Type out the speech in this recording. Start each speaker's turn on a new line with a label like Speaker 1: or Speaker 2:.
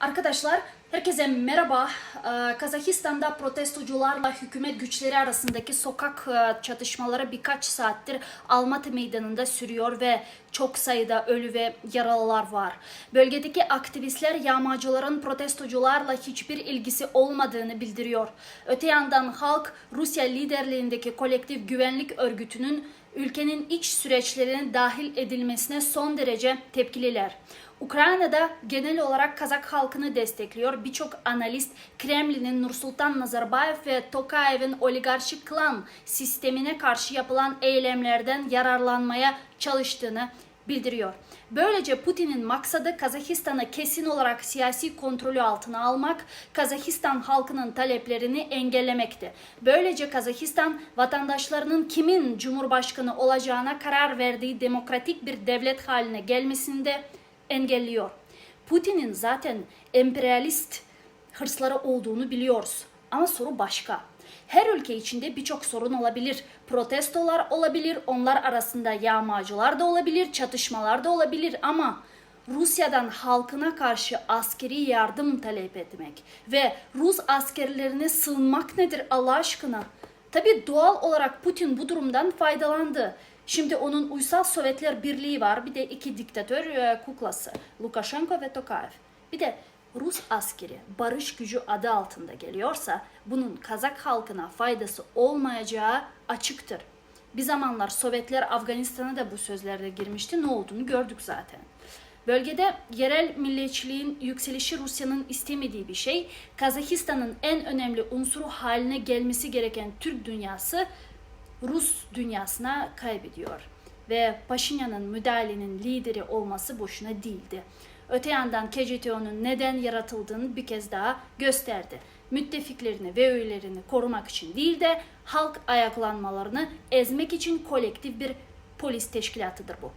Speaker 1: Arkadaşlar herkese merhaba. Ee, Kazakistan'da protestocularla hükümet güçleri arasındaki sokak e, çatışmaları birkaç saattir Almatı meydanında sürüyor ve çok sayıda ölü ve yaralılar var. Bölgedeki aktivistler yağmacıların protestocularla hiçbir ilgisi olmadığını bildiriyor. Öte yandan halk Rusya liderliğindeki kolektif güvenlik örgütünün ülkenin iç süreçlerine dahil edilmesine son derece tepkililer. Ukrayna'da genel olarak Kazak halkını destekliyor. Birçok analist Kremlin'in Nursultan Nazarbayev ve Tokayev'in oligarşik klan sistemine karşı yapılan eylemlerden yararlanmaya çalıştığını bildiriyor. Böylece Putin'in maksadı Kazakistan'ı kesin olarak siyasi kontrolü altına almak, Kazakistan halkının taleplerini engellemekti. Böylece Kazakistan vatandaşlarının kimin cumhurbaşkanı olacağına karar verdiği demokratik bir devlet haline gelmesini de engelliyor. Putin'in zaten emperyalist hırsları olduğunu biliyoruz. Ama soru başka. Her ülke içinde birçok sorun olabilir. Protestolar olabilir, onlar arasında yağmacılar da olabilir, çatışmalar da olabilir ama Rusya'dan halkına karşı askeri yardım talep etmek ve Rus askerlerine sığınmak nedir Allah aşkına? Tabi doğal olarak Putin bu durumdan faydalandı. Şimdi onun Uysal Sovyetler Birliği var. Bir de iki diktatör e, kuklası. Lukashenko ve Tokayev. Bir de Rus askeri barış gücü adı altında geliyorsa bunun Kazak halkına faydası olmayacağı açıktır. Bir zamanlar Sovyetler Afganistan'a da bu sözlerde girmişti. Ne olduğunu gördük zaten. Bölgede yerel milliyetçiliğin yükselişi Rusya'nın istemediği bir şey. Kazakistan'ın en önemli unsuru haline gelmesi gereken Türk dünyası Rus dünyasına kaybediyor. Ve Paşinyan'ın müdahalenin lideri olması boşuna değildi. Öte yandan KCTO'nun neden yaratıldığını bir kez daha gösterdi. Müttefiklerini ve üyelerini korumak için değil de halk ayaklanmalarını ezmek için kolektif bir polis teşkilatıdır bu.